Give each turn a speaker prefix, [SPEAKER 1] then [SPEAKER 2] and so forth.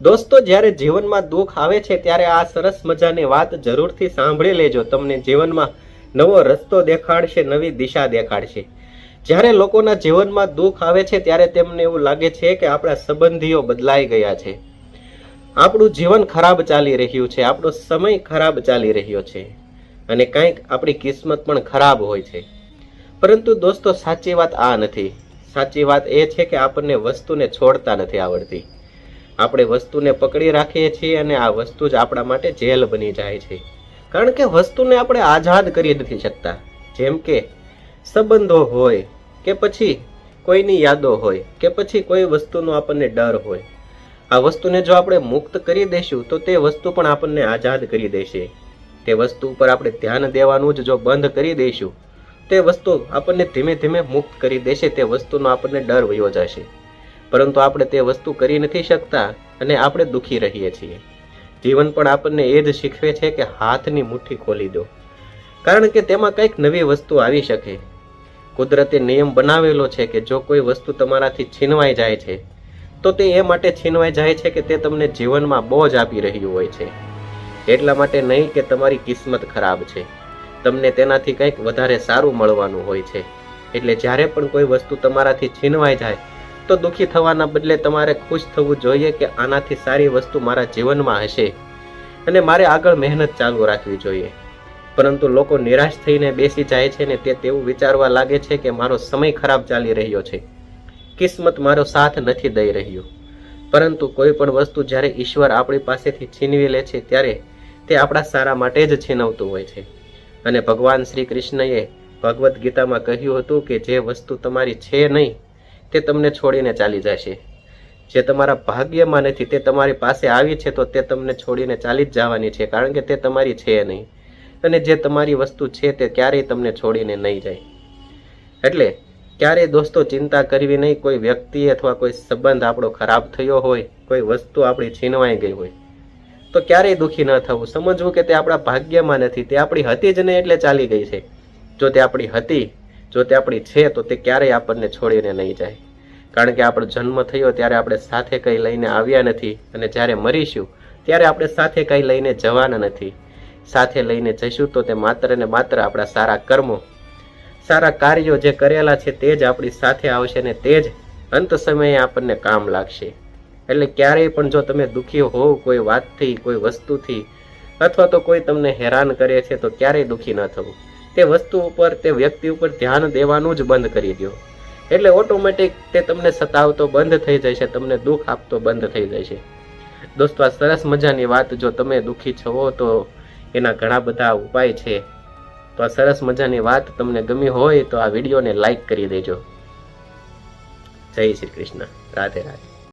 [SPEAKER 1] દોસ્તો, જ્યારે જીવનમાં દુઃખ આવે છે, ત્યારે આ સરસ મજાની વાત જરૂરથી સાંભળી લેજો. તમને જીવનમાં નવો રસ્તો દેખાડશે, નવી દિશા દેખાડશે. જ્યારે લોકોના જીવનમાં દુઃખ આવે છે, ત્યારે તેમને એવું લાગે છે કે આપણા સંબંધીઓ બદલાઈ ગયા છે. આપણું જીવન ખરાબ ચાલી રહ્યું છે, આપણો સમય ખરાબ ચાલી રહ્યો છે અને કંઈક આપણી કિસ્મત પણ ખરાબ હોય છે. પરંતુ દોસ્તો, સાચી વાત આ નથી. સાચી વાત એ છે કે આપણને વસ્તુને છોડતા નથી આવડતી. આપણે વસ્તુને પકડી રાખીએ છીએ અને આ વસ્તુ જ આપણા માટે જેલ બની જાય છે. કારણ કે વસ્તુને આપણે આઝાદ કરી નથી શકતા. જેમ કે સંબંધો હોય કે પછી કોઈની યાદો હોય કે પછી કોઈ વસ્તુનો આપણને ડર હોય. આ વસ્તુને જો આપણે મુક્ત કરી દઈશું તો તે વસ્તુ પણ આપણને આઝાદ કરી દેશે. તે વસ્તુ ઉપર આપણે ધ્યાન દેવાનું જ જો બંધ કરી દઈશું, તે વસ્તુ આપણને ધીમે ધીમે મુક્ત કરી દેશે, તે વસ્તુનો આપણને ડર વયો જશે. પરંતુ આપણે તે વસ્તુ કરી નથી શકતા અને આપણે દુઃખી રહીએ છીએ. જીવન પણ આપણને એ જ શીખવે છે કે હાથની મુઠ્ઠી ખોલી દો. કારણ કે તેમાં કંઈક નવી વસ્તુ આવી શકે. કુદરતે નિયમ બનાવેલો છે કે જો કોઈ વસ્તુ તમારાથી છીનવાઈ જાય છે, તો તે એ માટે છીનવાઈ જાય છે કે તે તમને જીવનમાં બોજ આપી રહ્યું હોય છે. એટલા માટે નહીં કે તમારી કિસ્મત ખરાબ છે. તમને તેનાથી કંઈક વધારે સારું મળવાનું હોય છે. એટલે જ્યારે પણ કોઈ વસ્તુ તમારાથી છીનવાઈ જાય તો દુઃખી થવાના બદલે તમારે ખુશ થવું જોઈએ કે આનાથી સારી વસ્તુ મારા જીવનમાં હશે અને મારે આગળ મહેનત ચાલુ રાખવી જોઈએ. પરંતુ લોકો નિરાશ થઈને બેસી જાય છે ને તે તેવું વિચારવા લાગે છે કે મારો સમય ખરાબ ચાલી રહ્યો છે. કિસ્મત મારો સાથ નથી દઈ રહ્યો. પરંતુ કોઈ પણ વસ્તુ જ્યારે ઈશ્વર આપણી પાસેથી છીનવી લે છે ત્યારે તે આપણા સારા માટે જ છીનવતું હોય છે. અને ભગવાન શ્રી કૃષ્ણએ ભગવદ્ ગીતામાં કહ્યું હતું કે જે વસ્તુ તમારી છે નહીં તે તમને છોડીને ચાલી જશે. જે તમારા ભાગ્યમાં નથી, તે તમારી પાસે આવી છે, તો તે તમને છોડીને ચાલી જ જવાની છે, કારણ કે તે તમારી છે નહીં. અને જે તમારી વસ્તુ છે, તે ક્યારેય તમને છોડીને નહીં જાય. એટલે ક્યારેય દોસ્તો ચિંતા કરવી નહીં, કોઈ વ્યક્તિ અથવા કોઈ સંબંધ આપણો ખરાબ થયો હોય, કોઈ વસ્તુ આપણી છીનવાઈ ગઈ હોય, તો ક્યારેય દુઃખી ન થવું. સમજવું કે તે આપણા ભાગ્યમાં નથી, તે આપણી હતી જ નહીં એટલે ચાલી ગઈ છે. જો તે આપણી હતી, જો તે આપણી છે, તો તે ક્યારેય આપણને છોડીને નહીં જાય. કારણ કે આપણો જન્મ થયો ત્યારે આપણે સાથે કંઈ લઈને આવ્યા નથી અને જ્યારે મરીશું, ત્યારે આપણે સાથે કંઈ લઈને જવાના નથી. સાથે લઈને જઈશું તો તે માત્ર ને માત્ર આપણા સારા કર્મો. સારા કાર્યો જે કરેલા છે તે જ આપણી સાથે આવશે ને તે જ અંત સમયે આપણને કામ લાગશે. એટલે ક્યારેય પણ જો તમે દુઃખી હોવ કોઈ વાતથી, કોઈ વસ્તુથી, અથવા તો કોઈ તમને હેરાન કરે છે તો ક્યારેય દુઃખી ન થવું. તે વસ્તુ ઉપર, તે વ્યક્તિ ઉપર ધ્યાન દેવાનું જ બંધ કરી દો. એટલે ઓટોમેટિક તે તમને સતાવતો બંધ થઈ જશે તમને દુઃખ આપતો બંધ થઈ જશે દોસ્તો, આ સરસ મજાની વાત, જો તમે દુઃખી છો તો એના ઘણા બધા ઉપાય છે. તો આ સરસ મજાની વાત તમને ગમી હોય તો આ વિડીયોને લાઈક કરી દેજો. જય શ્રી કૃષ્ણ. રાધે રાધે.